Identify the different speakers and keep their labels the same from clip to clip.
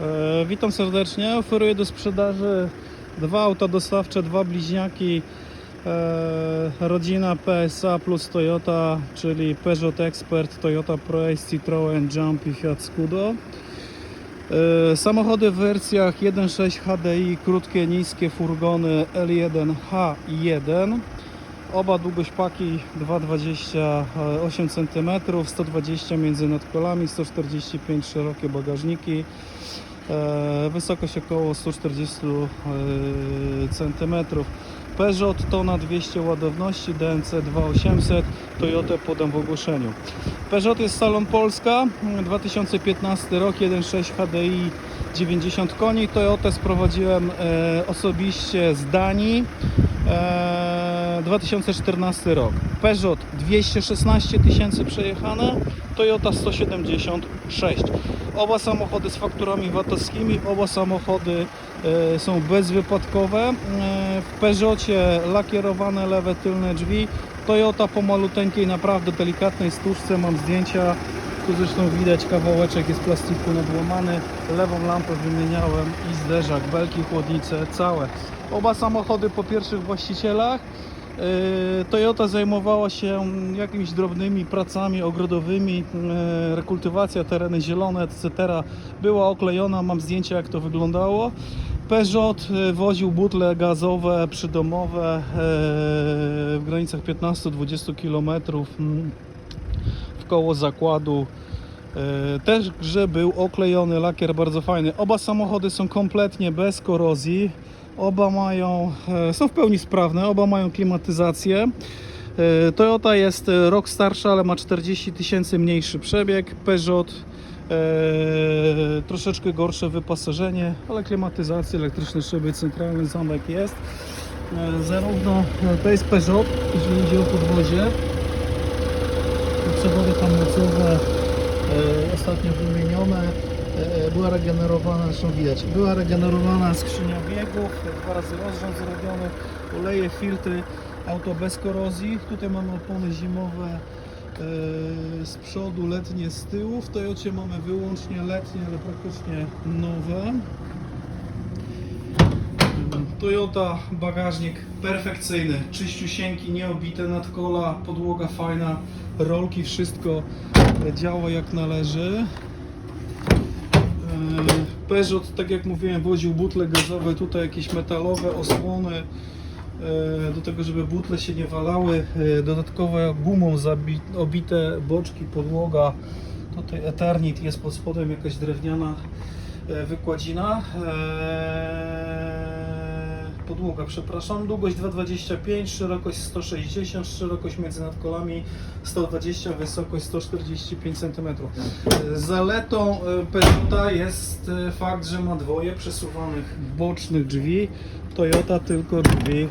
Speaker 1: E, witam serdecznie. Oferuję do sprzedaży dwa auta dostawcze, dwa bliźniaki. E, rodzina PSA plus Toyota, czyli Peugeot Expert, Toyota ProAce, Citroen Jump i Fiat Scudo. E, samochody w wersjach 1.6 HDI, krótkie, niskie furgony L1H1. Oba długość paki 2,28 cm, 120 między nadkolami, 145 szerokie bagażniki, e, wysokość około 140 cm. Peugeot tona 200 ładowności, DMC 2800, Toyota podam w ogłoszeniu. Peugeot jest Salon Polska, 2015 rok, 1.6 HDI 90 koni. Toyotę sprowadziłem e, osobiście z Danii. E, 2014 rok. Peugeot 216 tysięcy przejechane, Toyota 176. Oba samochody z fakturami VAT-owskimi, oba samochody e, są bezwypadkowe. E, w Peugeotie lakierowane lewe tylne drzwi, Toyota po maluteńkiej, naprawdę delikatnej stłuczce. Mam zdjęcia, tu zresztą widać kawałeczek jest plastiku nadłamany. Lewą lampę wymieniałem i zderzak, belki, chłodnice, całe. Oba samochody po pierwszych właścicielach. Yy, Toyota zajmowała się jakimiś drobnymi pracami ogrodowymi, yy, rekultywacja, tereny zielone, etc. Była oklejona, mam zdjęcia jak to wyglądało. Peugeot yy, woził butle gazowe, przydomowe w granicach 15-20 km koło zakładu. E, Też grze był oklejony lakier bardzo fajny. Oba samochody są kompletnie bez korozji. Oba mają, e, są w pełni sprawne, oba mają klimatyzację. E, Toyota jest rok starsza, ale ma 40 tysięcy mniejszy przebieg. Peugeot troszeczkę gorsze wyposażenie, ale klimatyzacja, elektryczne szyby, centralny zamek jest. Zarówno to jest Peugeot, jeżeli idzie o podwozie, przewody hamulcowe e, ostatnio wymienione. E, była regenerowana, zresztą widać, była regenerowana skrzynia biegów, dwa razy rozrząd zrobiony, oleje, filtry, auto bez korozji. Tutaj mamy opony zimowe e, z przodu, letnie z tyłu. W Toyocie mamy wyłącznie letnie, ale praktycznie nowe. Toyota, bagażnik perfekcyjny, czyściusieńki, nieobite nadkola, podłoga fajna, rolki, wszystko działa jak należy. Eee, Peugeot, tak jak mówiłem, woził butle gazowe, tutaj jakieś metalowe osłony eee, do tego, żeby butle się nie walały. Eee, Dodatkowo gumą obite boczki, podłoga. Tutaj Eternit jest pod spodem, jakaś drewniana e, wykładzina. Podłoga, przepraszam. Długość 2,25, szerokość 160, szerokość między nadkolami 120, wysokość 145 cm. Zaletą e, Peugeota jest e, fakt, że ma dwoje przesuwanych bocznych drzwi. Toyota tylko drzwi e,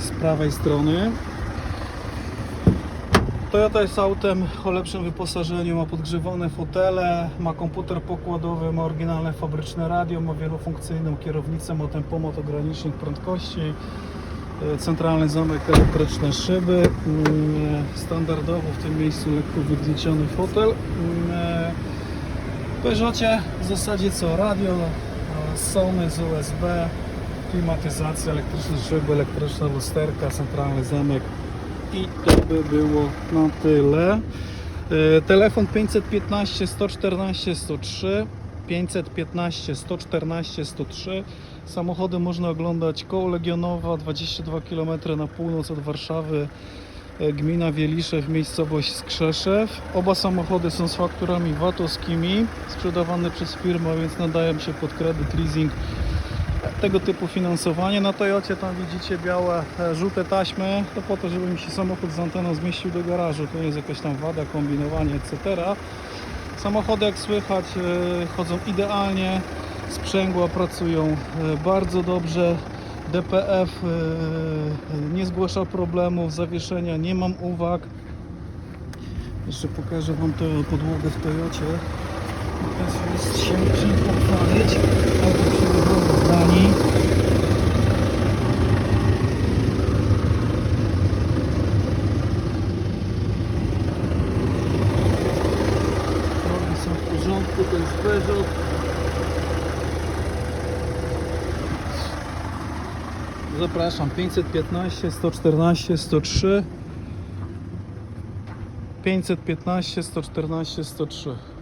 Speaker 1: z prawej strony. Toyota jest autem o lepszym wyposażeniu, ma podgrzewane fotele, ma komputer pokładowy, ma oryginalne fabryczne radio, ma wielofunkcyjną kierownicę, ma tempomat ogranicznik prędkości, e, centralny zamek, elektryczne szyby, mm, standardowo w tym miejscu lekko wygnieciony fotel. Mm, e, W Peugeotie w zasadzie co? Radio, Sony z USB, klimatyzacja, elektryczne szyby, elektryczna lusterka, centralny zamek, i to by było na tyle. E, Telefon 515 114 103 515 114 103 Samochody można oglądać koło Legionowa 22 km na północ od Warszawy e, Gmina Wieliszew, miejscowość Skrzeszew. Oba samochody są z fakturami VAT-owskimi, sprzedawane przez firmę, więc nadają się pod kredyt, leasing tego typu finansowanie. Na Toyocie tam widzicie białe, e, żółte taśmy, to po to, żeby mi się samochód z anteną zmieścił do garażu. To nie jest jakaś tam wada, kombinowanie, etc. Samochody, jak słychać, e, chodzą idealnie, sprzęgła pracują e, bardzo dobrze. DPF nie zgłasza problemów, zawieszenia, nie mam uwag. Jeszcze pokażę Wam tę podłogę w Toyocie. Teraz jest wyrzut. Zapraszam, 515, 114, 103. 515, 114, 103.